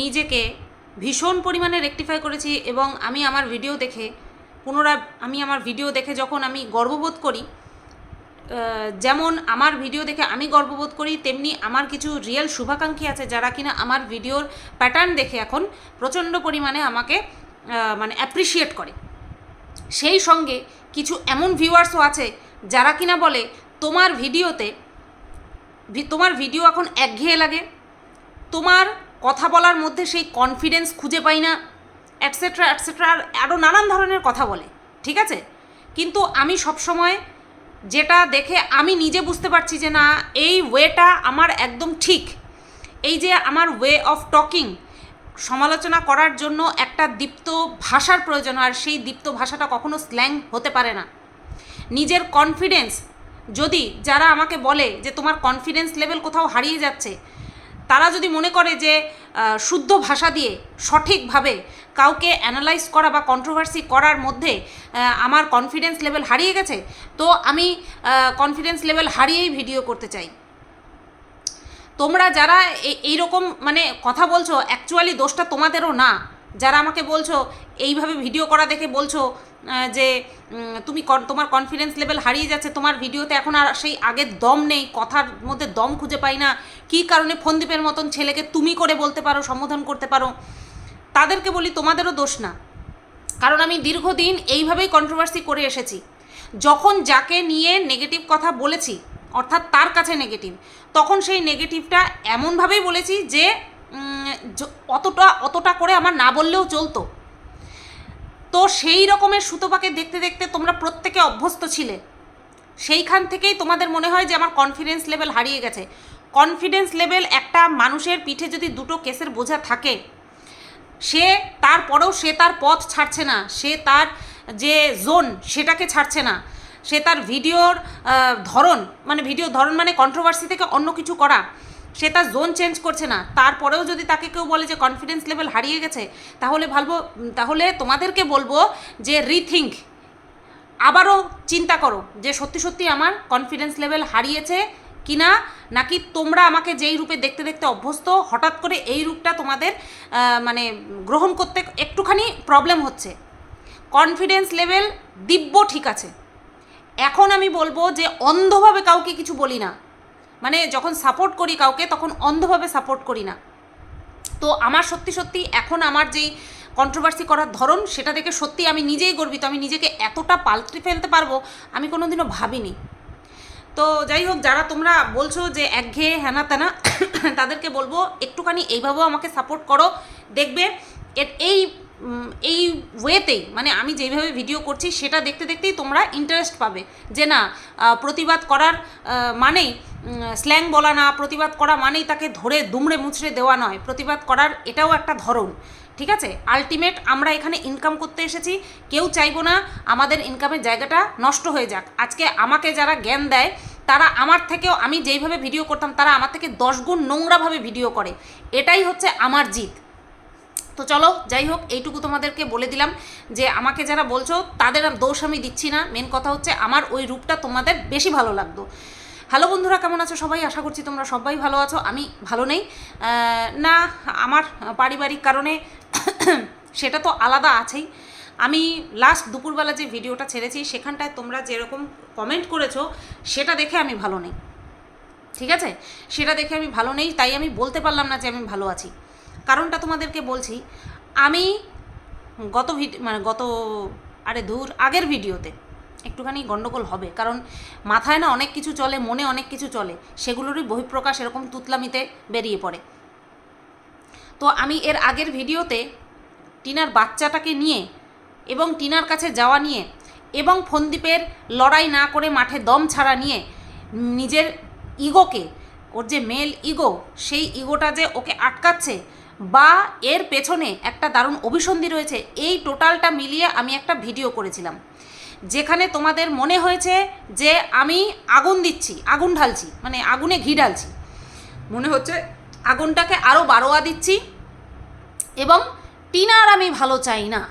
নিজেকে ভীষণ পরিমাণে রেকটিফাই করেছি এবং আমি আমার ভিডিও দেখে, পুনরায় আমি আমার ভিডিও দেখে যখন আমি গর্ববোধ করি যেমন আমার ভিডিও দেখে আমি গর্ববোধ করি, তেমনি আমার কিছু রিয়েল শুভাকাঙ্ক্ষী আছে যারা কিনা আমার ভিডিওর প্যাটার্ন দেখে এখন প্রচণ্ড পরিমাণে আমাকে মানে অ্যাপ্রিসিয়েট করে। সেই সঙ্গে কিছু এমন ভিউয়ার্সও আছে যারা কিনা বলে, তোমার ভিডিওতে তোমার ভিডিও এখন একঘেয়ে লাগে। তোমার কথা বলার মধ্যে সেই কনফিডেন্স খুঁজে পাই না অ্যাটসেট্রা অ্যাটসেট্রা আর আরও নানান ধরনের কথা বলে, ঠিক আছে? কিন্তু আমি সবসময় যেটা দেখে আমি নিজে বুঝতে পারছি যে না, এই ওয়েটা আমার একদম ঠিক। এই যে আমার ওয়ে অফ টকিং সমালোচনা করার জন্য একটা দীপ্ত ভাষার প্রয়োজন, আর সেই দীপ্ত ভাষাটা কখনো স্ল্যাং হতে পারে না। নিজের কনফিডেন্স যদি যারা আমাকে বলে যে তোমার কনফিডেন্স লেভেল কোথাও হারিয়ে যাচ্ছে তারা যদি মনে করে যে শুদ্ধ ভাষা দিয়ে সঠিকভাবে কাউকে অ্যানালাইজ করা বা কন্ট্রোভার্সি করার মধ্যে আমার কনফিডেন্স লেভেল হারিয়ে গেছে, তো আমি কনফিডেন্স লেভেল হারিয়েই ভিডিও করতে চাই। তোমরা যারা এই- এইরকম মানে কথা বলছো অ্যাকচুয়ালি দোষটা তোমাদেরও না। যারা আমাকে বলছো, এইভাবে ভিডিও করা দেখে বলছো যে তুমি তোমার কনফিডেন্স লেভেল হারিয়ে যাচ্ছে, তোমার ভিডিওতে এখন আর সেই আগের দম নেই, কথার মধ্যে দম খুঁজে পাই না, কী কারণে ফন্দীপের মতন ছেলেকে তুমি করে বলতে পারো, সম্বোধন করতে পারো? তাদেরকে বলি তোমাদেরও দোষ না। কারণ আমি দীর্ঘদিন এইভাবেই কন্ট্রোভার্সি করে এসেছি। যখন যাকে নিয়ে নেগেটিভ কথা বলেছি, অর্থাৎ তার কাছে নেগেটিভ তখন সেই নেগেটিভটা এমনভাবেই বলেছি য- অতটা অতটা করে আমার না বললেও চলতো। তো সেই রকমের সুতোপাকে দেখতে দেখতে তোমরা প্রত্যেকে অভ্যস্ত ছিলে। সেইখান থেকেই তোমাদের মনে হয় যে আমার কনফিডেন্স লেভেল হারিয়ে গেছে। কনফিডেন্স লেভেল একটা মানুষের পিঠে যদি দুটো কেসের বোঝা থাকে, সে তারপরেও সে তার পথ ছাড়ছে না। সে তার যে জোন সেটাকে ছাড়ছে না। সে তার ভিডিওর ধরন মানে ভিডিওর ধরন মানে কন্ট্রোভার্সি থেকে অন্য কিছু করা। সে তার জোন চেঞ্জ করছে না। তারপরেও যদি তাকে কেউ বলে যে কনফিডেন্স লেভেল হারিয়ে গেছে, তাহলে ভাববো তাহলে তোমাদেরকে বলব যে রিথিঙ্ক আবারও চিন্তা করো যে সত্যি সত্যি আমার কনফিডেন্স লেভেল হারিয়েছে কিনা, নাকি তোমরা আমাকে যেই রূপে দেখতে দেখতে অভ্যস্ত, হঠাৎ করে এই রূপটা তোমাদের মানে গ্রহণ করতে একটুখানি প্রবলেম হচ্ছে। কনফিডেন্স লেভেল দিব্য ঠিক আছে। এখন আমি বলব যে অন্ধভাবে কাউকে কিছু বলি না। মানে যখন সাপোর্ট করি কাউকে, তখন অন্ধভাবে সাপোর্ট করি না। তো আমার সত্যি সত্যি এখন আমার যেই কন্ট্রোভার্সি করার ধরন, সেটা দেখে সত্যি আমি নিজেই গর্বিত। আমি নিজেকে এতটা পাল্টে ফেলতে পারব, আমি কোনোদিনও ভাবিনি। তো যাই হোক, যারা তোমরা বলছো যে একঘেয়ে হ্যানা তেনা তাদেরকে বলব, একটুখানি এইভাবেও আমাকে সাপোর্ট করো। দেখবে, এর- এই এই ওয়েতেই মানে আমি যেইভাবে ভিডিও করছি, সেটা দেখতে দেখতেই তোমরা ইন্টারেস্ট পাবে। যে না প্রতিবাদ করার মানেই স্ল্যাং বলা না, প্রতিবাদ করা মানেই তাকে ধরে দুমড়ে মুচড়ে দেওয়া নয়। প্রতিবাদ করার এটাও একটা ধরন, ঠিক আছে? আলটিমেট আমরা এখানে ইনকাম করতে এসেছি, কেউ চাইব না, আমাদের ইনকামের জায়গাটা নষ্ট হয়ে যাক। আজকে আমাকে যারা জ্ঞান দেয়, তারা আমার থেকেও আমি যেইভাবে ভিডিও করতাম, তারা আমার থেকে দশ গুণ নোংরাভাবে ভিডিও করে। এটাই হচ্ছে আমার জিত। তো চলো, যাই হোক, এইটুকু তোমাদেরকে বলে দিলাম যে আমাকে যারা বলছো, তাদের দোষ আমি দিচ্ছি না। মেন কথা হচ্ছে, আমার ওই রূপটা তোমাদের বেশি ভালো লাগতো। হ্যালো বন্ধুরা, কেমন আছো সবাই? আশা করছি তোমরা সবাই ভালো আছো। আমি ভালো নেই। না, আমার পারিবারিক কারণে সেটা তো আলাদা আছেই। আমি লাস্ট দুপুরবেলা যে ভিডিওটা ছেড়েছি, সেখানটায় তোমরা যেরকম কমেন্ট করেছ, সেটা দেখে আমি ভালো নেই। ঠিক আছে? সেটা দেখে আমি ভালো নেই, তাই আমি বলতে পারলাম না যে আমি ভালো আছি। কারণটা তোমাদেরকে বলছি, আমি গত ভিড মানে গত আরে দূর আগের ভিডিওতে একটুখানি গন্ডগোল হবে। কারণ মাথায় না অনেক কিছু চলে, মনে অনেক কিছু চলে, সেগুলোরই বহিঃপ্রকাশ এরকম তুতলামিতে বেরিয়ে পড়ে। তো আমি এর আগের ভিডিওতে টিনার বাচ্চাটাকে নিয়ে এবং টিনার কাছে যাওয়া নিয়ে এবং ফন্দীপের লড়াই না করে মাঠে দম ছাড়া নিয়ে নিজের ইগোকে, ওর যে মেল ইগো, সেই ইগোটা যে ওকে আটকাচ্ছে বা এর পেছনে একটা দারুণ অভিসন্ধি রয়েছে, এই টোটালটা মিলিয়ে আমি একটা ভিডিও করেছিলাম। যেখানে তোমাদের মনে হয়েছে যে আমি আগুন দিচ্ছি, আগুন ঢালছি মানে আগুনে ঘি ঢালছি। মনে হচ্ছে আগুনটাকে আরও বারোয়া দিচ্ছি এবং টিনার আমি ভালো চাই না।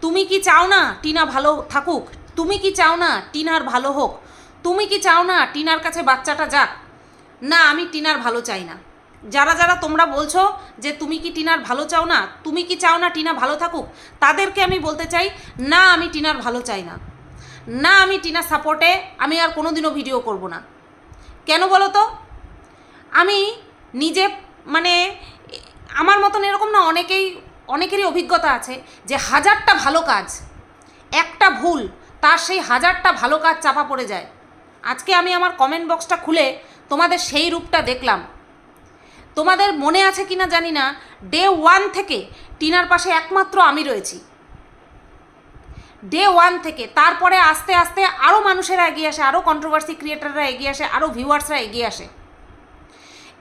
তুমি কি চাও না টিনা ভালো থাকুক? তুমি কি চাও না টিনার ভালো হোক? তুমি কি চাও না টিনার কাছে বাচ্চাটা যাক? না, আমি টিনার ভালো চাই না। যারা যারা তোমরা বলছো যে তুমি কি টিনার ভালো চাও না, তুমি কি চাও না টিনা ভালো থাকুক, তাদেরকে আমি বলতে চাই, না, আমি টিনার ভালো চাই না। না, আমি টিনার সাপোর্টে আমি আর কোনো দিনও ভিডিও করব না। কেন বলো তো? আমি নিজে মানে আমার মতন এরকম না, অনেকেই, অনেকেরই অভিজ্ঞতা আছে যে হাজারটা ভালো কাজ, একটা ভুল, তার সেই হাজারটা ভালো কাজ চাপা পড়ে যায়। আজকে আমি আমার কমেন্ট বক্সটা খুলে তোমাদের সেই রূপটা দেখলাম। তোমাদের মনে আছে কি না জানি না ডে ওয়ান থেকে টিনার পাশে একমাত্র আমি রয়েছি। ডে ওয়ান থেকে তারপরে আস্তে আস্তে আরও মানুষেরা এগিয়ে আসে আরও কন্ট্রোভার্সি ক্রিয়েটাররা এগিয়ে আসে আরও ভিউয়ার্সরা এগিয়ে আসে।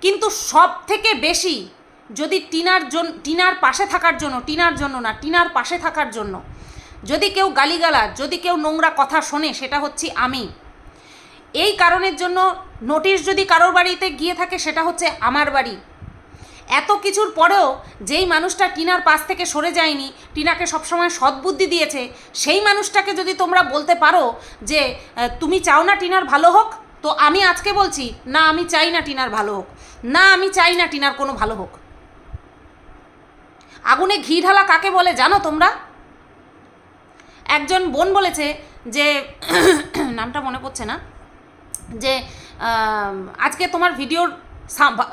কিন্তু সব থেকে বেশি যদি টিনার জন, টিনার পাশে থাকার জন্য, টিনার জন্য না, টিনার পাশে থাকার জন্য যদি কেউ গালিগালাজ, যদি কেউ নোংরা কথা শোনে, সেটা হচ্ছে আমি। এই কারণের জন্য নোটিশ যদি কারোর বাড়িতে গিয়ে থাকে, সেটা হচ্ছে আমার বাড়ি। এত কিছুর পরেও যেই মানুষটা টিনার পাশ থেকে সরে যায়নি, টিনাকে সবসময় সদ্বুদ্ধি দিয়েছে, সেই মানুষটাকে যদি তোমরা বলতে পারো যে তুমি চাও না টিনার ভালো হোক? তো আমি আজকে বলছি, না, আমি চাই না টিনার ভালো হোক। না, আমি চাই না টিনার কোনো ভালো হোক। আগুনে ঘি ঢালা কাকে বলে জানো তোমরা? একজন বোন বলেছে যে, নামটা মনে পড়ছে না। যে আজকে তোমার ভিডিওর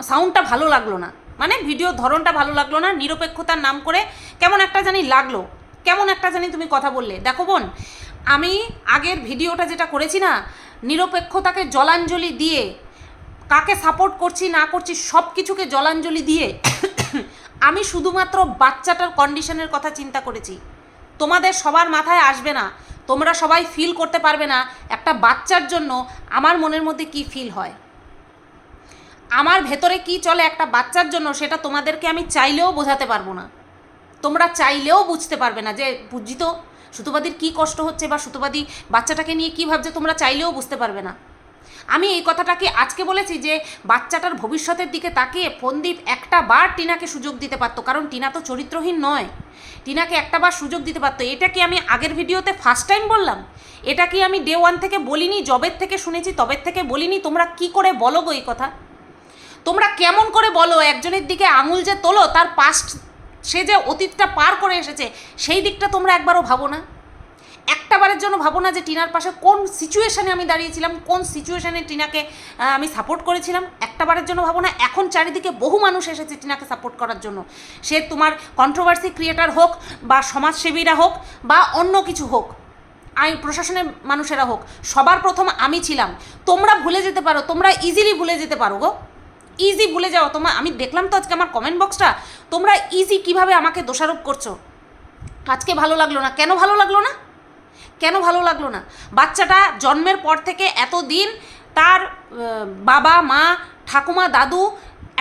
সাউন্ডটা ভালো লাগল না। মানে ভিডিওর ধরনটা ভালো লাগল না, নিরপেক্ষতার নাম করে কেমন একটা জানি লাগল। কেমন একটা জানি তুমি কথা বললে। দেখো বোন, আমি আগের ভিডিওটা যেটা করেছি না, নিরপেক্ষতাকে জলাঞ্জলি দিয়ে, কাকে সাপোর্ট করছি, না করছি সব কিছুকে জলাঞ্জলি দিয়ে, আমি শুধুমাত্র বাচ্চাটার কন্ডিশনের কথা চিন্তা করেছি। তোমাদের সবার মাথায় আসবে না তোমরা সবাই ফিল করতে পারবে না একটা বাচ্চার জন্য আমার মনের মধ্যে কি ফিল হয়। আমার ভেতরে কি চলে একটা বাচ্চার জন্য সেটা তোমাদেরকে আমি চাইলেও বোঝাতে পারব না। তোমরা চাইলেও বুঝতে পারবে না যে বুঝি তো? সুতোবাদীর কী কষ্ট হচ্ছে বা সুতোবাদী বাচ্চাটাকে নিয়ে কী ভাবছে তোমরা চাইলেও বুঝতে পারবে না। আমি এই কথাটাকে আজকে বলেছি যে বাচ্চাটার ভবিষ্যতের দিকে তাকিয়ে ফন্দীপ একটা বার টিনাকে সুযোগ দিতে পারতো, কারণ টিনা তো চরিত্রহীন নয়। টিনাকে একটা বার সুযোগ দিতে পারতো। এটা কি আমি আগের ভিডিওতে ফার্স্ট টাইম বললাম? এটা কি আমি ডে ওয়ান থেকে বলিনি, জবের থেকে শুনেছি, তবের থেকে বলিনি? তোমরা কি করে বলো গো এই কথা? তোমরা কেমন করে বলো একজনের দিকে আঙুল যে তোলো, তার পাস্ট সে যে অতীতটা পার করে এসেছে, সেই দিকটা তোমরা একবারও ভাবো না? একটা বারের জন্য ভাবো না যে টিনার পাশে কোন সিচুয়েশানে আমি দাঁড়িয়েছিলাম, কোন সিচুয়েশানে টিনাকে আমি সাপোর্ট করেছিলাম। একটাবারের জন্য ভাবো না, এখন চারিদিকে বহু মানুষ এসেছে টিনাকে সাপোর্ট করার জন্য। সে তোমার কন্ট্রোভার্সি ক্রিয়েটার হোক বা সমাজসেবীরা হোক বা অন্য কিছু হোক আইন প্রশাসনের মানুষেরা হোক, সবার প্রথম আমি ছিলাম। তোমরা ভুলে যেতে পারো, তোমরা ইজিলি ভুলে যেতে পারো গো। ইজি ভুলে যাও তোমার আমি দেখলাম তো আজকে আমার কমেন্ট বক্সটা তোমরা ইজি কীভাবে আমাকে দোষারোপ করছ? আজকে ভালো লাগল না? কেন ভালো লাগল না? কেন ভালো লাগল না? বাচ্চাটা জন্মের পর থেকে এত দিন তার বাবা, মা, ঠাকুমা, দাদু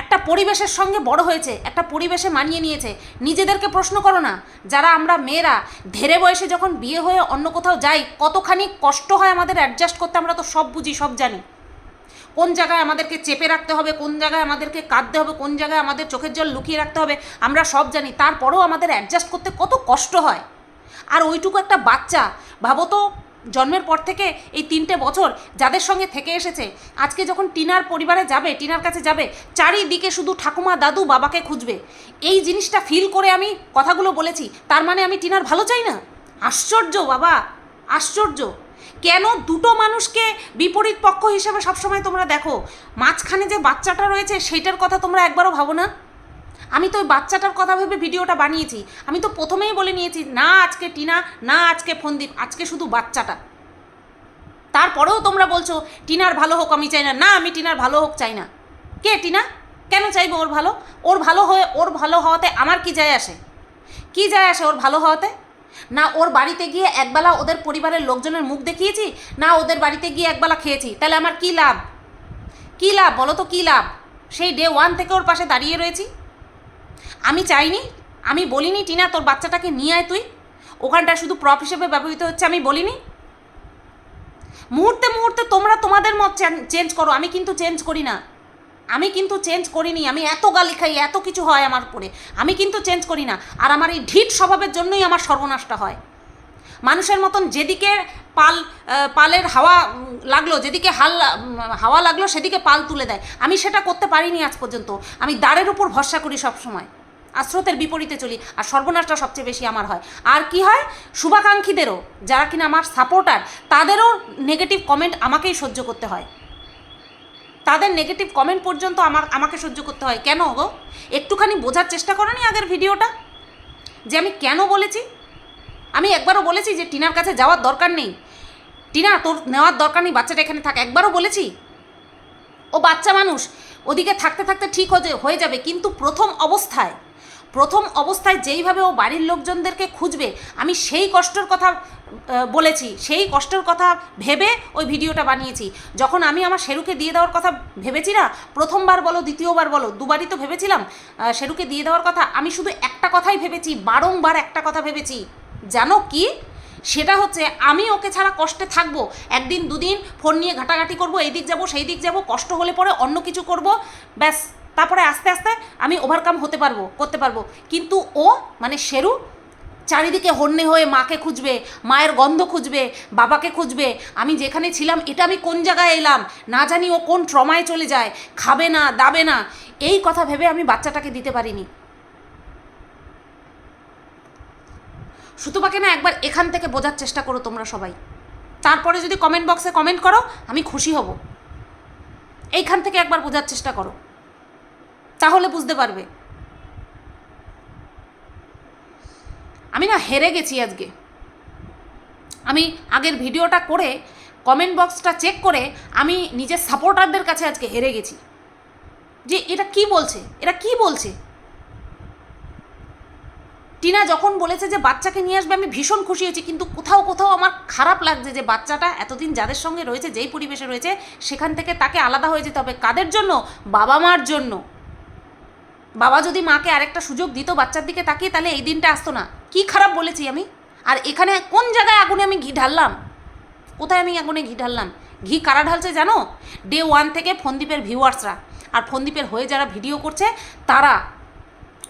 একটা পরিবেশের সঙ্গে বড় হয়েছে, একটা পরিবেশে মানিয়ে নিয়েছে। নিজেদেরকে প্রশ্ন করো না। যারা আমরা মেয়েরা, ধেরে বয়সে যখন বিয়ে হয়ে অন্য কোথাও যাই, কতখানি কষ্ট হয় আমাদের অ্যাডজাস্ট করতে আমরা তো সব বুঝি, সব জানি। কোন জায়গায় আমাদেরকে চেপে রাখতে হবে, কোন জায়গায় আমাদেরকে কাঁদতে হবে, কোন জায়গায় আমাদের চোখের জল লুকিয়ে রাখতে হবে, আমরা সব জানি। তারপরেও আমাদের অ্যাডজাস্ট করতে কত কষ্ট হয়। আর ওইটুকু একটা বাচ্চা, ভাবো তো, জন্মের পর থেকে এই তিনটে বছর যাদের সঙ্গে থেকে এসেছে, আজকে যখন টিনার পরিবারে যাবে, টিনার কাছে যাবে, চারিদিকে শুধু ঠাকুমা দাদু বাবাকে খুঁজবে। এই জিনিসটা ফিল করে আমি কথাগুলো বলেছি, তার মানে আমি টিনার ভালো চাই না? আশ্চর্য বাবা, আশ্চর্য। কেন দুটো মানুষকে বিপরীত পক্ষ হিসেবে সবসময় তোমরা দেখো? মাঝখানে যে বাচ্চাটা রয়েছে, সেইটার কথা তোমরা একবারও ভাবো না? আমি তো ওই বাচ্চাটার কথা ভেবে ভিডিওটা বানিয়েছি। আমি তো প্রথমেই বলে নিয়েছি, না আজকে টিনা, না আজকে ফন্দীপ, আজকে শুধু বাচ্চাটা। তারপরেও তোমরা বলছো, টিনার ভালো হোক, আমি চাই না। না, আমি টিনার ভালো হোক, চাই না। কে টিনা? কেন চাইব ওর ভালো? ওর ভালো হয়ে, ওর ভালো হওয়াতে আমার কি যায় আসে? কি যায় আসে ওর ভালো হওয়াতে? না, ওর বাড়িতে গিয়ে একবেলা ওদের পরিবারের লোকজনের মুখ দেখিয়েছি? না, ওদের বাড়িতে গিয়ে একবেলা খেয়েছি? তাহলে আমার কি লাভ? কি লাভ? বলো তো কি লাভ? সেই ডে ওয়ান থেকে ওর পাশে দাঁড়িয়ে রয়েছি? আমি চাইনি, আমি বলিনি, টিনা, তোর বাচ্চাটাকে নিয়ে আয় তুই। ওখানটা শুধু প্রপ হিসেবে ব্যবহৃত হচ্ছে, আমি বলিনি। মুহূর্তে মুহূর্তে তোমরা তোমাদের মত চেঞ্জ করো, আমি কিন্তু চেঞ্জ করি না। আমি কিন্তু চেঞ্জ করিনি, আমি এত গালি খাই, এত কিছু হয় আমার উপরে। আমি কিন্তু চেঞ্জ করি না, আর আমার এই ঢিট স্বভাবের জন্যই আমার সর্বনাশটা হয়। মানুষের মতন যেদিকে পাল পালের হাওয়া লাগল, যেদিকে হাল, হাওয়া লাগল, সেদিকে পাল তুলে দেয়। আমি সেটা করতে পারিনি আজ পর্যন্ত। আমি দাঁড়ের উপর ভরসা করি সব সময় আর স্রোতের বিপরীতে চলি, আর সর্বনাশটা সবচেয়ে বেশি আমার হয়। আর কি হয়? শুভাকাঙ্ক্ষীদেরও, যারা কিনা আমার সাপোর্টার তাদেরও নেগেটিভ কমেন্ট আমাকেই সহ্য করতে হয়। তাদের নেগেটিভ কমেন্ট পর্যন্ত আমার, আমাকে সহ্য করতে হয়। কেন গো? একটুখানি বোঝার চেষ্টা করো আগের ভিডিওটা? যে আমি কেন বলেছি? আমি একবারও বলেছি যে টিনার কাছে যাওয়ার দরকার নেই। টিনা, তোর নেওয়ার দরকার নেই, বাচ্চাটা এখানে থাক। একবারও বলেছি। ও বাচ্চা মানুষ। ওদিকে থাকতে থাকতে ঠিক হয়ে যাবে। কিন্তু প্রথম অবস্থায় প্রথম অবস্থায় যেইভাবে ও বাড়ির লোকজনদেরকে খুঁজবে, আমি সেই কষ্টের কথা বলেছি, সেই কষ্টের কথা ভেবে ওই ভিডিওটা বানিয়েছি। যখন আমি আমার শেরুকে দিয়ে দেওয়ার কথা ভেবেছি না, প্রথমবার বলো, দ্বিতীয়বার বলো, দুবারই তো ভেবেছিলাম শেরুকে দিয়ে দেওয়ার কথা, আমি শুধু একটা কথাই ভেবেছি, বারংবার একটা কথা ভেবেছি। জানো কি? সেটা হচ্ছে, আমি ওকে ছাড়া কষ্টে থাকব, একদিন দুদিন ফোন নিয়ে ঘাটাঘাটি করব এই দিক যাব সেই দিক যাব, কষ্ট হলে পরে অন্য কিছু করব, ব্যাস। তারপরে আস্তে আস্তে আমি ওভারকাম হতে পারব, করতে পারব। কিন্তু ও মানে শেরু, চারিদিকে হন্যে হয়ে মাকে খুঁজবে, মায়ের গন্ধ খুঁজবে, বাবাকে খুঁজবে। আমি যেখানে ছিলাম, এটা আমি কোন জায়গায় এলাম? না জানি ও কোন ট্রমায় চলে যায়, খাবে না, দাবে না। এই কথা ভেবে আমি বাচ্চাটাকে দিতে পারিনি। সুতোপাকে না একবার এখান থেকে বোঝার চেষ্টা করো তোমরা সবাই। তারপরে যদি কমেন্ট বক্সে কমেন্ট করো, আমি খুশি হব। এইখান থেকে একবার বোঝার চেষ্টা করো। তাহলে বুঝতে পারবে। আমি না হেরে গেছি আজকে। আমি আগের ভিডিওটা করে কমেন্ট বক্সটা চেক করে আমি নিজের সাপোর্টারদের কাছে আজকে হেরে গেছি। যে এটা কি বলছে? এরা কি বলছে? টিনা যখন বলেছে যে বাচ্চাকে নিয়ে আসবে, আমি ভীষণ খুশি হয়েছি, কিন্তু কোথাও কোথাও আমার খারাপ লাগছে যে বাচ্চাটা এতদিন যাদের সঙ্গে রয়েছে, যেই পরিবেশে রয়েছে, সেখান থেকে তাকে আলাদা হয়ে যেতে হবে। কাদের জন্য? বাবা মার জন্য। বাবা যদি মাকে আরেকটা সুযোগ দিত বাচ্চার দিকে তাকিয়ে, তাহলে এই দিনটা আসতো না। কি খারাপ বলেছি আমি? আর এখানে কোন জায়গায় আগুনে আমি ঘি ঢাললাম? কোথায় আমি আগুনে ঘি ঢাললাম? ঘি কারা ঢালছে জানো? ডে ওয়ান থেকে ফন্দীপের ভিউয়ার্সরা আর ফন্দীপের হয়ে যারা ভিডিও করছে, তারা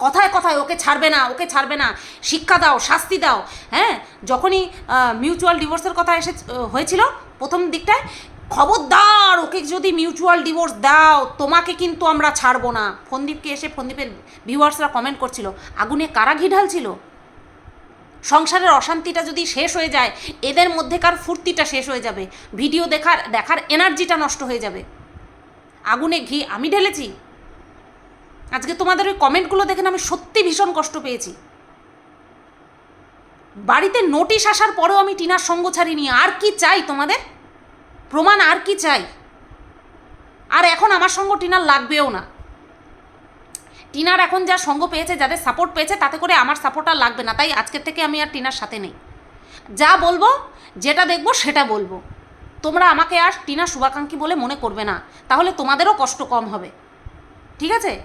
কথায় কথায় ওকে ছাড়বে না, ওকে ছাড়বে না। শিক্ষা দাও, শাস্তি দাও। হ্যাঁ? যখনই মিউচুয়াল ডিভোর্সের কথা এসে হয়েছিল, প্রথম দিকটায় খবরদার, ওকে যদি মিউচুয়াল ডিভোর্স দাও, তোমাকে কিন্তু আমরা ছাড়বো না। ফন্দীপকে এসে ফন্দীপের ভিউয়ার্সরা কমেন্ট করছিল, আগুনে কারা ঘি ঢালছিল? সংসারের অশান্তিটা যদি শেষ হয়ে যায়, এদের মধ্যেকার ফুর্তিটা শেষ হয়ে যাবে। ভিডিও দেখার দেখার এনার্জিটা নষ্ট হয়ে যাবে। আগুনে ঘি আমি ঢেলেছি? আজকে তোমাদের ওই কমেন্টগুলো দেখে না আমি সত্যি ভীষণ কষ্ট পেয়েছি। বাড়িতে নোটিশ আসার পরেও আমি টিনার সঙ্গ ছাড়িনি, আর কি চাই তোমাদের? প্রমাণ আর কি চাই? আর এখন আমার সঙ্গ টিনার লাগবেও না। টিনার এখন যা সঙ্গ পেয়েছে, যাদের সাপোর্ট পেয়েছে, তাতে করে আমার সাপোর্ট আর লাগবে না। তাই আজকের থেকে আমি আর টিনার সাথে নেই। যা বলব, যেটা দেখব, সেটা বলব। তোমরা আমাকে আর টিনা শুভাকাঙ্ক্ষী বলে মনে করবে না। তাহলে তোমাদেরও কষ্ট কম হবে। ঠিক আছে?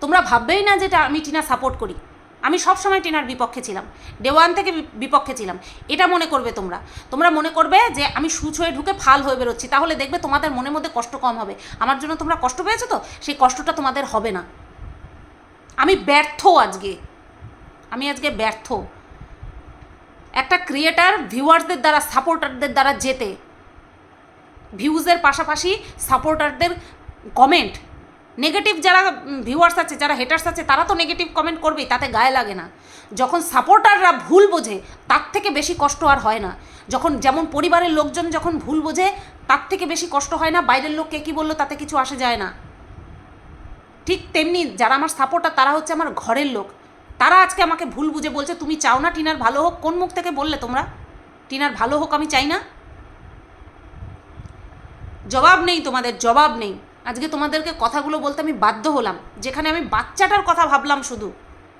তোমরা ভাববেই না যেটা আমি টিনা সাপোর্ট করি। আমি সব সময় টিনার বিপক্ষে ছিলাম। ডে ওয়ান থেকে বিপক্ষে ছিলাম। এটা মনে করবে তোমরা। তোমরা মনে করবে যে আমি সুচ হয়ে ঢুকে ফাল হয়ে বেরোচ্ছি। তাহলে দেখবে তোমাদের মনের মধ্যে কষ্ট কম হবে। আমার জন্য তোমরা কষ্ট পেয়েছ তো? সেই কষ্টটা তোমাদের হবে না। আমি ব্যর্থ আজকে। আমি আজকে ব্যর্থ। একটা ক্রিয়েটার ভিউয়ার্সদের দ্বারা সাপোর্টারদের দ্বারা যেতে। ভিউজের পাশাপাশি সাপোর্টারদের কমেন্ট নেগেটিভ যারা ভিউয়ার্স আছে, যারা হেটার্স আছে, তারা তো নেগেটিভ কমেন্ট করবেই, তাতে গায়ে লাগে না। যখন সাপোর্টাররা ভুল বোঝে, তার থেকে বেশি কষ্ট আর হয় না। যখন যেমন পরিবারের লোকজন যখন ভুল বোঝে, তার থেকে বেশি কষ্ট হয় না, বাইরের লোক কে কী বলল, তাতে কিছু আসে যায় না। ঠিক তেমনি যারা আমার সাপোর্টার তারা হচ্ছে আমার ঘরের লোক। তারা আজকে আমাকে ভুল বুঝে বলছে, তুমি চাও না টিনার ভালো হোক? কোন মুখ থেকে বললে তোমরা? টিনার ভালো হোক, আমি চাই না? জবাব নেই তোমাদের, জবাব নেই। আজকে তোমাদেরকে কথাগুলো বলতে আমি বাধ্য হলাম। যেখানে আমি বাচ্চাটার কথা ভাবলাম শুধু।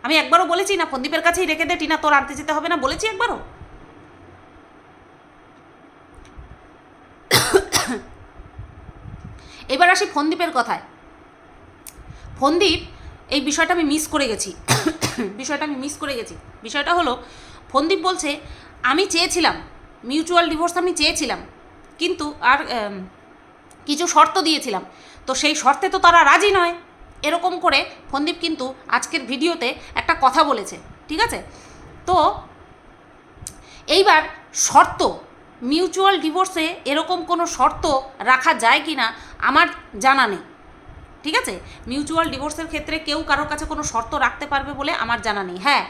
আমি একবারও বলেছি না ফন্দীপের কাছেই রেখে দে, টিনা, তোর আনতে যেতে হবে না, বলেছি একবারও। এবার আসি ফন্দীপের কথায়। ফন্দীপ, এই বিষয়টা আমি মিস করে গেছি। বিষয়টা আমি মিস করে গেছি। বিষয়টা হলো, ফন্দীপ বলছে, আমি চেয়েছিলাম মিউচুয়াল ডিভোর্স আমি চেয়েছিলাম, কিন্তু আর কিছু শর্ত দিয়েছিলাম। তো সেই শর্তে তো তারা রাজি নয়। এরকম করে ফন্দীপ কিন্তু আজকের ভিডিওতে একটা কথা বলেছে, ঠিক আছে? তো এইবার শর্ত মিউচুয়াল ডিভোর্সে এরকম কোনো শর্ত রাখা যায় কি না আমার জানা নেই, ঠিক আছে? মিউচুয়াল ডিভোর্সের ক্ষেত্রে কেউ কারোর কাছে কোনো শর্ত রাখতে পারবে বলে আমার জানা নেই। হ্যাঁ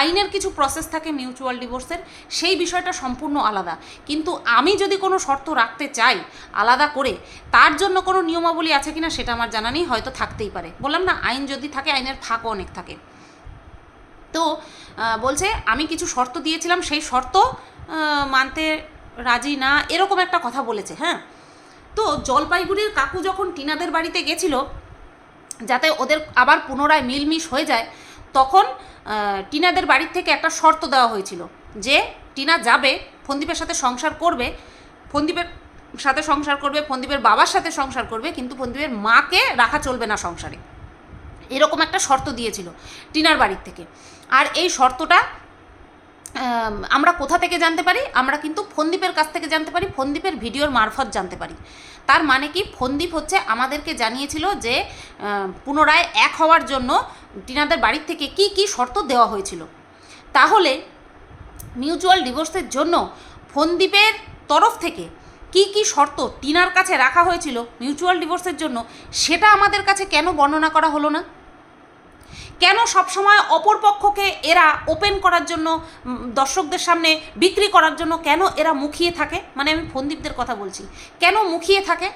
আইনের কিছু প্রসেস থাকে মিউচুয়াল ডিভোর্সের সেই বিষয়টা সম্পূর্ণ আলাদা। কিন্তু আমি যদি কোনো শর্ত রাখতে চাই আলাদা করে, তার জন্য কোনো নিয়মাবলী আছে কিনা সেটা আমার জানা নেই, হয়তো থাকতেই পারে। বললাম না, আইন যদি থাকে, আইনের ফাঁকও অনেক থাকে। তো বলছে, আমি কিছু শর্ত দিয়েছিলাম, সেই শর্ত মানতে রাজি না, এরকম একটা কথা বলেছে হ্যাঁ? তো জলপাইগুড়ির কাকু যখন টিনাদের বাড়িতে গেছিল, যাতে ওদের আবার পুনরায় মিলমিশ হয়ে যায় তখন টিনাদের বাড়ির থেকে একটা শর্ত দেওয়া হয়েছিল যে টিনা যাবে, ফন্দীপের সাথে সংসার করবে, ফন্দীপের সাথে সংসার করবে, ফন্দীপের বাবার সাথে সংসার করবে, কিন্তু ফন্দীপের মাকে রাখা চলবে না সংসারে। এরকম একটা শর্ত দিয়েছিল টিনার বাড়ির থেকে। আর এই শর্তটা আমরা কোথা থেকে জানতে পারি? আমরা কিন্তু ফন্দীপের কাছ থেকে জানতে পারি, ফন্দীপের ভিডিওর মারফত জানতে পারি। তার মানে কি? ফন্দীপ হচ্ছে আমাদেরকে জানিয়েছিল যে পুনরায় এক হওয়ার জন্য টিনাদের বাড়ির থেকে কি কি শর্ত দেওয়া হয়েছিল। তাহলে মিউচুয়াল ডিভোর্সের জন্য ফন্দীপের তরফ থেকে কি কি শর্ত টিনার কাছে রাখা হয়েছিল মিউচুয়াল ডিভোর্সের জন্য, সেটা আমাদের কাছে কেন বর্ণনা করা হলো না? কেন সবসময় অপর পক্ষকে এরা ওপেন করার জন্য দর্শকদের সামনে বিক্রি করার জন্য কেন এরা মুখিয়ে থাকে? মানে আমি ফন্দীপদের কথা বলছি। কেন মুখিয়ে থাকে?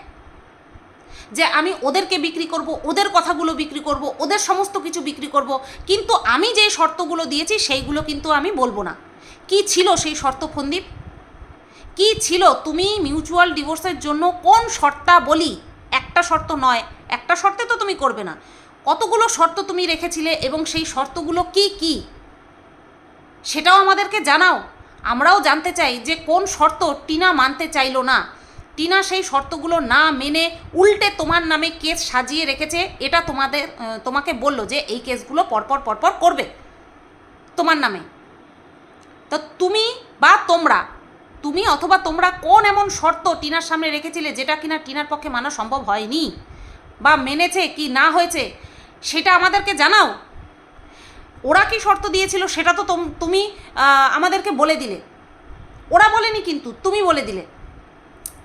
যে আমি ওদেরকে বিক্রি করব, ওদের কথাগুলো বিক্রি করব, ওদের সমস্ত কিছু বিক্রি করব, কিন্তু আমি যে শর্তগুলো দিয়েছি সেইগুলো কিন্তু আমি বলব না। কি ছিল সেই শর্ত ফন্দীপ কি ছিল? তুমি মিউচুয়াল ডিভোর্সের জন্য কোন শর্তা বলি একটা শর্ত নয়, একটা শর্তে তো তুমি করবে না। কতগুলো শর্ত তুমি রেখেছিলে এবং সেই শর্তগুলো কি কি? সেটাও আমাদেরকে জানাও। আমরাও জানতে চাই যে কোন শর্ত টিনা মানতে চাইলো না। টিনা সেই শর্তগুলো না মেনে উল্টে তোমার নামে কেস সাজিয়ে রেখেছে, এটা তোমাদের তোমাকে বলল যে এই কেসগুলো পরপর পরপর করবে তোমার নামে। তো তুমি বা তোমরা, তুমি অথবা তোমরা কোন এমন শর্ত টিনার সামনে রেখেছিলে যেটা কিনা টিনার পক্ষে মানা সম্ভব হয়নি বা মেনেছে কি না হয়েছে সেটা আমাদেরকে জানাও। ওরা কি শর্ত দিয়েছিল সেটা তো তুমি আমাদেরকে বলে দিলে। ওরা বলেনি কিন্তু, তুমি বলে দিলে।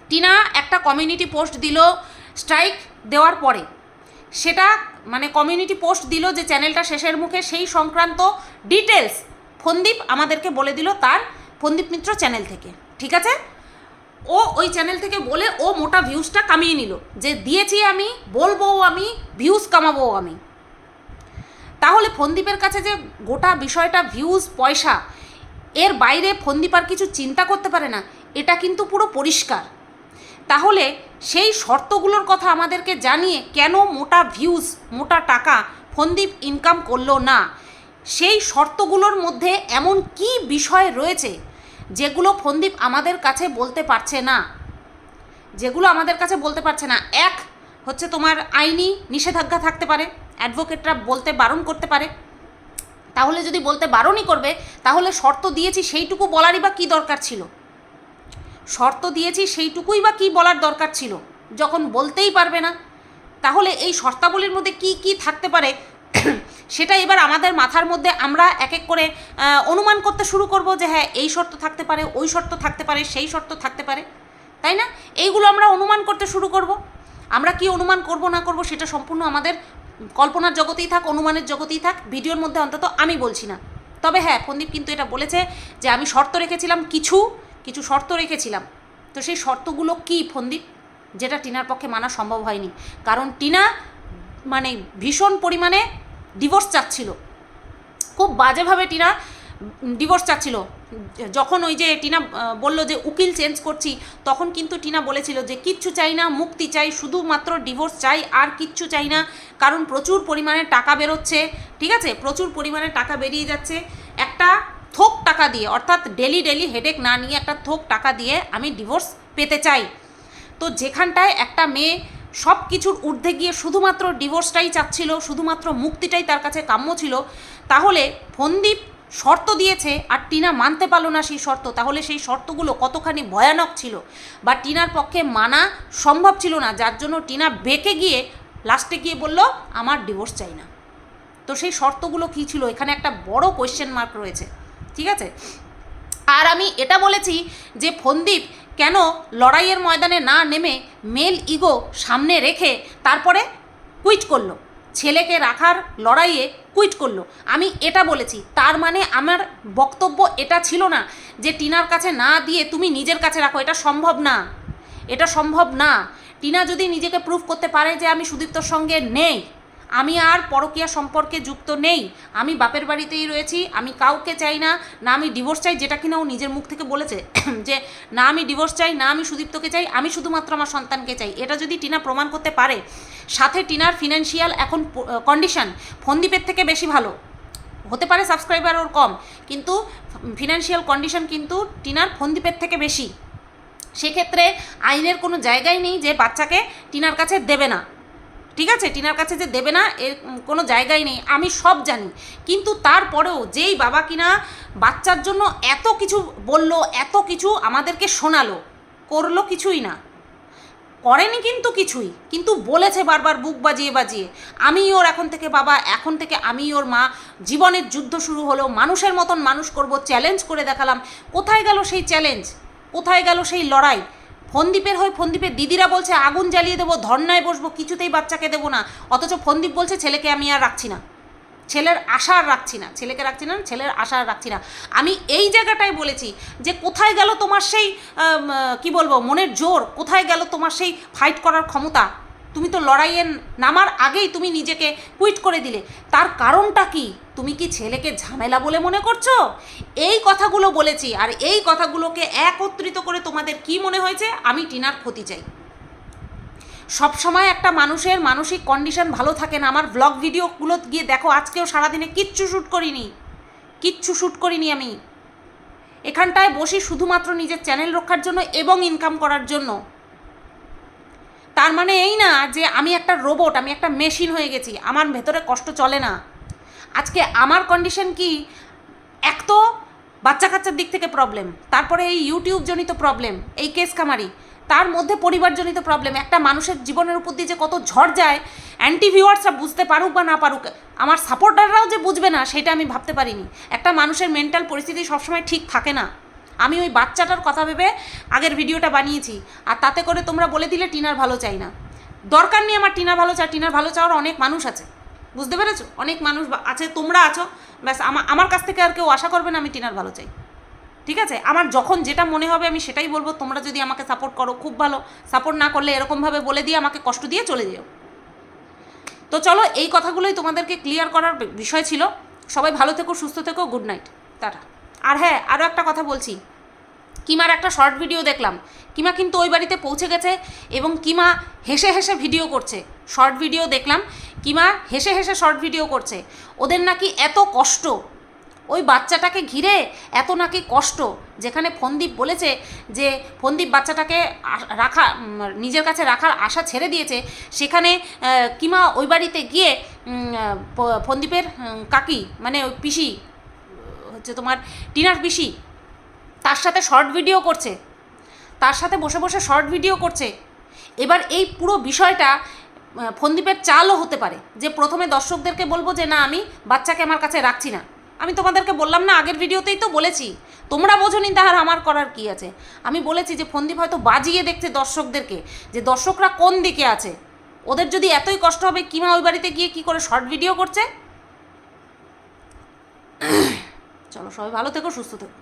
টিনা একটা কমিউনিটি পোস্ট দিল স্ট্রাইক দেওয়ার পরে। সেটা মানে কমিউনিটি পোস্ট দিল যে চ্যানেলটা শেষের মুখে, সেই সংক্রান্ত ডিটেলস ফন্দীপ আমাদেরকে বলে দিল তার ফন্দীপ মিত্র চ্যানেল থেকে। ঠিক আছে? ও ওই চ্যানেল থেকে বলে ও মোটা ভিউজটা কামিয়ে নিল। যে দিয়েছি আমি, বলব আমি ভিউজ কামাবো আমি। তাহলে ফন্দীপের কাছে যে গোটা বিষয়টা ভিউজ পয়সা, এর বাইরে ফন্দীপ আর কিছু চিন্তা করতে পারে না, এটা কিন্তু পুরো পরিষ্কার। তাহলে সেই শর্তগুলোর কথা আমাদেরকে জানিয়ে কেন মোটা ভিউজ মোটা টাকা ফন্দীপ ইনকাম করল না? সেই শর্তগুলোর মধ্যে এমন কি বিষয় রয়েছে যেগুলো ফন্দীপ আমাদের কাছে বলতে পারছে না। যেগুলো আমাদের কাছে বলতে পারছে না। এক হচ্ছে তোমার আইনি নিষেধাজ্ঞা থাকতে পারে, অ্যাডভোকেটরা বলতে বারণ করতে পারে। তাহলে যদি বলতে বারণই করবে, তাহলে শর্ত দিয়েছি সেইটুকু বলারই বা কী দরকার ছিল? শর্ত দিয়েছি সেইটুকুই বা কী বলার দরকার ছিল? যখন বলতেই পারবে না, তাহলে এই শর্তাবলীর মধ্যে কি কি থাকতে পারে? সেটা এবার আমাদের মাথার মধ্যে আমরা এক এক করে অনুমান করতে শুরু করব যে হ্যাঁ এই শর্ত থাকতে পারে, ওই শর্ত থাকতে পারে, সেই শর্ত থাকতে পারে। তাই না? এইগুলো আমরা অনুমান করতে শুরু করব। আমরা কি অনুমান করব না করব সেটা সম্পূর্ণ আমাদের কল্পনার জগতেই থাক, অনুমানের জগতেই থাক। ভিডিওর মধ্যে অন্তত আমি বলছি না। তবে হ্যাঁ ফন্দীপ কিন্তু এটা বলেছে যে আমি শর্ত রেখেছিলাম কিছু কিছু শর্ত রেখেছিলাম। তো সেই শর্তগুলো কি ফন্দীপ যেটা টিনার পক্ষে মানা সম্ভব হয়নি। কারণ টিনা মানে ভীষণ পরিমাণে ডিভোর্স চাচ্ছিল। খুব বাজেভাবে টিনা ডিভোর্স চাচ্ছিল। যখন ওই যে টিনা বলল যে উকিল চেঞ্জ করছি, তখন কিন্তু টিনা বলেছিল যে কিচ্ছু চাই না, মুক্তি চাই, শুধুমাত্র ডিভোর্স চাই, আর কিচ্ছু চাই না। কারণ প্রচুর পরিমাণে টাকা বেরোচ্ছে, ঠিক আছে? প্রচুর পরিমাণে টাকা বেরিয়ে যাচ্ছে। একটা থোক টাকা দিয়ে, অর্থাৎ ডেলি ডেলি হেডেক না নিয়ে একটা থোক টাকা দিয়ে আমি ডিভোর্স পেতে চাই। তো যেখানটায় একটা মেয়ে সব কিছুর ঊর্ধ্বে গিয়ে শুধুমাত্র ডিভোর্সটাই চাচ্ছিল, শুধুমাত্র মুক্তিটাই তার কাছে কাম্য ছিল, তাহলে ফন্দীপ শর্ত দিয়েছে আর টিনা মানতে পারল না সেই শর্ত। তাহলে সেই শর্তগুলো কতখানি ভয়ানক ছিল বা টিনার পক্ষে মানা সম্ভব ছিল না, যার জন্য টিনা বেঁকে গিয়ে লাস্টে গিয়ে বলল, আমার ডিভোর্স চাই না। তো সেই শর্তগুলো কী ছিল? এখানে একটা বড় কোয়েশ্চেন মার্ক রয়েছে। ঠিক আছে? আর আমি এটা বলেছি যে ফন্দীপ কেন লড়াইয়ের ময়দানে না নেমে মেল ইগো সামনে রেখে তারপরে কুইট করল। ছেলেকে রাখার লড়াইয়ে কুইট করল। আমি এটা বলেছি। তার মানে আমার বক্তব্য এটা ছিল না যে টিনার কাছে না দিয়ে তুমি নিজের কাছে রাখো। এটা সম্ভব না। এটা সম্ভব না। টিনা যদি নিজেকে প্রুফ করতে পারে যে আমি সুদীপ্তর সঙ্গে নেই আমি আর পরকীয়া সম্পর্কে যুক্ত নেই। আমি বাপের বাড়িতেই রয়েছি, আমি কাউকে চাই না না আমি ডিভোর্স চাই, যেটা কিনা ও নিজের মুখ থেকে বলেছে, যে না আমি ডিভোর্স চাই, না আমি সুদীপ্তকে চাই, আমি শুধুমাত্র আমার সন্তানকে চাই। এটা যদি টিনা প্রমাণ করতে পারে, সাথে টিনার ফিনান্সিয়াল এখন কন্ডিশন ফন্দীপের থেকে বেশি ভালো। হতে পারে সাবস্ক্রাইবার ওর কম, কিন্তু ফিনান্সিয়াল কন্ডিশন কিন্তু টিনার ফন্দীপের থেকে বেশি। সেক্ষেত্রে আইনের কোনো জায়গাই নেই যে বাচ্চাকে টিনার কাছে দেবে না। ঠিক আছে? টিনার কাছে যে দেবে না, এর কোনো জায়গাই নেই, আমি সব জানি। কিন্তু তারপরেও যেই বাবা কিনা বাচ্চার জন্য এত কিছু বলল, এত কিছু আমাদেরকে শোনালো, করল কিছুই না। করেনি কিন্তু কিছুই, কিন্তু বলেছে বারবার বুক বাজিয়ে বাজিয়ে, আমি ওর এখন থেকে বাবা, এখন থেকে আমি ওর মা, জীবনের যুদ্ধ শুরু হলো, মানুষের মতন মানুষ করব চ্যালেঞ্জ করে দেখালাম, কোথায় গেল সেই চ্যালেঞ্জ কোথায় গেল সেই লড়াই? ফন্দীপের হয়ে ফন্দীপের দিদিরা বলছে, আগুন জ্বালিয়ে দেবো, ধর্নায় বসবো, কিছুতেই বাচ্চাকে দেবো না। অথচ ফন্দীপ বলছে, ছেলেকে আমি আর রাখছি না। ছেলের আশা আর রাখছি না, ছেলেকে রাখছি না, ছেলের আশা আর রাখছি না। আমি এই জায়গাটায় বলেছি যে, কোথায় গেল তোমার সেই কি বলব, মনের জোর? কোথায় গেল তোমার সেই ফাইট করার ক্ষমতা? তুমি তো লড়াইয়ের নামার আগেই তুমি নিজেকে কুইট করে দিলে। তার কারণটা কি? তুমি কি ছেলেকে ঝামেলা বলে মনে করছ? এই কথাগুলো বলেছি, আর এই কথাগুলোকে একত্রিত করে তোমাদের কি মনে হয়েছে? আমি টিনার ক্ষতি চাই। সবসময় একটা মানুষের মানসিক কন্ডিশন ভালো থাকে না। আমার ব্লগ ভিডিওগুলো গিয়ে দেখো, আজকেও সারাদিনে কিচ্ছু শ্যুট করিনি। কিচ্ছু শ্যুট করিনি আমি। এখানটায় বসি শুধুমাত্র নিজের চ্যানেল রক্ষার জন্য এবং ইনকাম করার জন্য। তার মানে এই না যে আমি একটা রোবট আমি একটা মেশিন হয়ে গেছি। আমার ভেতরে কষ্ট চলে না। আজকে আমার কন্ডিশন কি? এক তো বাচ্চা কাচ্চার দিক থেকে প্রবলেম তারপরে এই ইউটিউব জনিত প্রবলেম এই কেস কামারি তার মধ্যে পরিবারজনিত প্রবলেম একটা মানুষের জীবনের উপর দিয়ে যে কত ঝড় যায় অ্যান্টি ভিউয়ার্সরা বুঝতে পারুক বা না পারুক, আমার সাপোর্টাররাও যে বুঝবে না, সেটা আমি ভাবতে পারিনি। একটা মানুষের মেন্টাল পরিস্থিতি সবসময় ঠিক থাকে না। আমি ওই বাচ্চাটার কথা ভেবে আগের ভিডিওটা বানিয়েছি, আর তাতে করে তোমরা বলে দিলে টিনার ভালো চাই না। দরকার নেই আমার টিনার ভালো চা টিনার ভালো চাওয়ার অনেক মানুষ আছে। বুঝতে পেরেছ? অনেক মানুষ আছে, তোমরা আছো, ব্যাস আমার আমার কাছ থেকে আর কেউ আশা করবে না আমি টিনার ভালো চাই। ঠিক আছে? আমার যখন যেটা মনে হবে আমি সেটাই বলব। তোমরা যদি আমাকে সাপোর্ট করো, খুব ভালো। সাপোর্ট না করলে এরকমভাবে বলে দিয়ে আমাকে কষ্ট দিয়ে চলে যেও। তো চলো, এই কথাগুলোই তোমাদেরকে ক্লিয়ার করার বিষয় ছিল। সবাই ভালো থেকো, সুস্থ থেকো গুড নাইট টাটা। আর হ্যাঁ আরও একটা কথা বলছি। কিমার একটা শর্ট ভিডিও দেখলাম। কিমা কিন্তু ওই বাড়িতে পৌঁছে গেছে এবং কিমা হেসে হেসে ভিডিও করছে। শর্ট ভিডিও দেখলাম, কিমা হেসে হেসে শর্ট ভিডিও করছে। ওদের নাকি এত কষ্ট। ওই বাচ্চাটাকে ঘিরে এত নাকি কষ্ট। যেখানে ফন্দীপ বলেছে যে ফন্দীপ বাচ্চাটাকে রাখা নিজের কাছে রাখার আশা ছেড়ে দিয়েছে, সেখানে কিমা ওই বাড়িতে গিয়ে ফন্দীপের কাকি মানে ওই পিসি, হচ্ছে তোমার টিনার পিসি তার সাথে শর্ট ভিডিও করছে। তার সাথে বসে বসে শর্ট ভিডিও করছে। এবার এই পুরো বিষয়টা ফন্দীপের চালও হতে পারে যে প্রথমে দর্শকদেরকে বলব যে, না, আমি বাচ্চাকে আমার কাছে রাখছি না। আমি তোমাদেরকে বললাম না, আগের ভিডিওতেই তো বলেছি। তোমরা বোঝনি তাহার আমার করার কি আছে? আমি বলেছি যে, ফন্দীপ হয়তো বাজিয়ে দেখছে দর্শকদেরকে যে, দর্শকরা কোন দিকে আছে? ওদের যদি এতই কষ্ট হবে, কিমা ওই বাড়িতে গিয়ে কি করে শর্ট ভিডিও করছে? চলো, সবাই ভালো থেকো, সুস্থ থেকো।